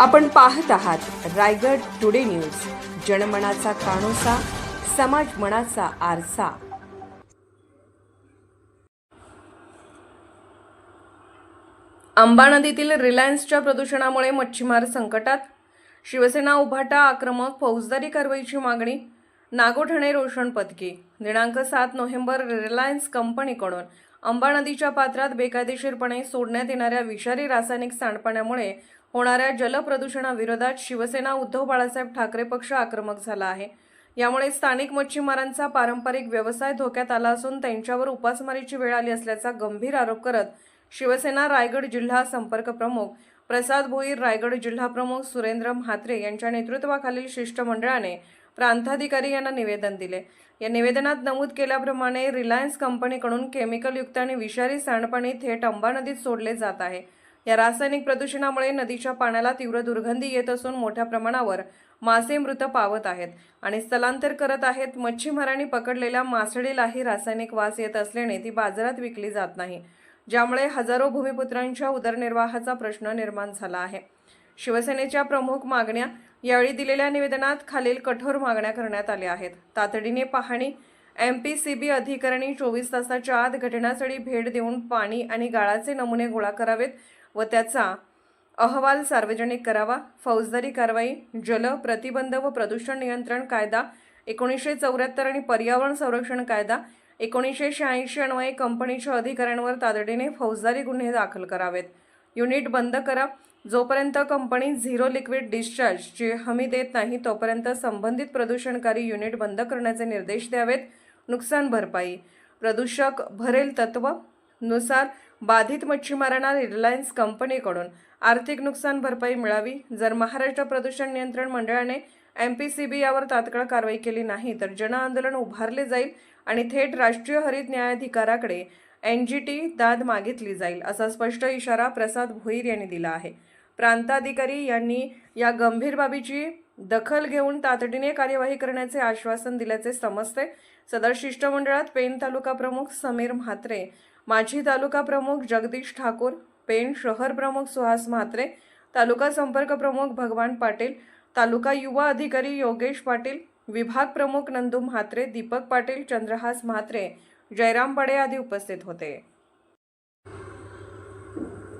आपण पाहत आहात रायगड टुडे न्यूज. जनमनाचा कानोसा समाज मनाचा आरसा. आंबा नदीतील रिलायन्सच्या प्रदूषणामुळे मच्छीमार संकटात. शिवसेना उभाटा आक्रमक फौजदारी कारवाईची मागणी. नागोठणे रोशन पदकी दिनांक सात नोव्हेंबर रिलायन्स कंपनीकडून अंबा नदीच्या पात्रात बेकायदेशीरपणे सोडण्यात येणाऱ्या विषारी रासायनिक सांडपाण्यामुळे होणाऱ्या जलप्रदूषणाविरोधात शिवसेना उद्धव बाळासाहेब ठाकरे पक्ष आक्रमक झाला आहे. यामुळे स्थानिक मच्छीमारांचा पारंपरिक व्यवसाय धोक्यात आला असून त्यांच्यावर उपासमारीची वेळ आली असल्याचा गंभीर आरोप करत शिवसेना रायगड जिल्हा संपर्क प्रमुख प्रसाद भोईर रायगड जिल्हा प्रमुख सुरेंद्र म्हात्रे यांच्या नेतृत्वाखालील शिष्टमंडळाने प्रांताधिकारी यांना निवेदन दिले. या निवेदनात नमूद केल्याप्रमाणे रिलायन्स कंपनीकडून केमिकलयुक्त आणि विषारी सांडपाणी थेट अंबा नदीत सोडले जात आहे. या रासायनिक प्रदूषणामुळे नदीच्या पाण्याला तीव्र दुर्गंधी येत असून मोठ्या प्रमाणावर मासे मृत पावत आहेत आणि स्थलांतर करत आहेत. मच्छीमारांनी पकडलेल्या मासळीलाही रासायनिक वास येत असल्याने ती बाजारात विकली जात नाही. ज्यामुळे हजारो भूमिपुत्रांच्या उदरनिर्वाहाचा प्रश्न निर्माण झाला आहे. शिवसेनेच्या प्रमुख मागण्या यावेळी दिलेल्या निवेदनात खालील कठोर मागण्या करण्यात आल्या आहेत. तातडीने पाहणी एम पी सी बी अधिकाऱ्यांनी चोवीस तासाच्या आत घटनास्थळी भेट देऊन पाणी आणि गाळाचे नमुने गोळा करावेत. व त्याचा अहवाल सार्वजनिक करावा. फौजदारी कारवाई जल प्रतिबंध व प्रदूषण नियंत्रण कायदा एकोणीसशे चौऱ्याहत्तर आणि पर्यावरण संरक्षण कायदा एकोणीसशे शहाऐंशी अन्वये कंपनीच्या अधिकाऱ्यांवर तातडीने फौजदारी गुन्हे दाखल करावेत. युनिट बंद करा. जोपर्यंत कंपनी झिरो लिक्विड डिस्चार्जची हमी देत नाही तोपर्यंत संबंधित प्रदूषणकारी युनिट बंद करण्याचे निर्देश द्यावेत. नुकसान भरपाई. प्रदूषक भरेल तत्वनुसार बाधित मच्छीमारांना रिलायन्स कंपनीकडून आर्थिक नुकसान भरपाई मिळावी. जर महाराष्ट्र प्रदूषण नियंत्रण मंडळाने एम पी सी बी यावर तात्काळ कारवाई केली नाही तर जन आंदोलन उभारले जाईल आणि थेट राष्ट्रीय हरित न्यायाधिकाराकडे एन जी टी दाद मागितली जाईल असा स्पष्ट इशारा प्रसाद भोईर यांनी दिला आहे. प्रांताधिकारी यांनी या गंभीर बाबीची दखल घेऊन तातडीने कार्यवाही करण्याचे आश्वासन दिल्याचे समजते. सदर शिष्टमंडळात पेन तालुका प्रमुख समीर म्हात्रे माजी तालुका प्रमुख जगदीश ठाकूर पेन शहर प्रमुख सुहास म्हात्रे तालुका संपर्क प्रमुख भगवान पाटील तालुका युवा अधिकारी योगेश पाटील विभाग प्रमुख नंदू म्हात्रे दीपक पाटील चंद्रहास म्हात्रे जयराम बडे आदी उपस्थित होते.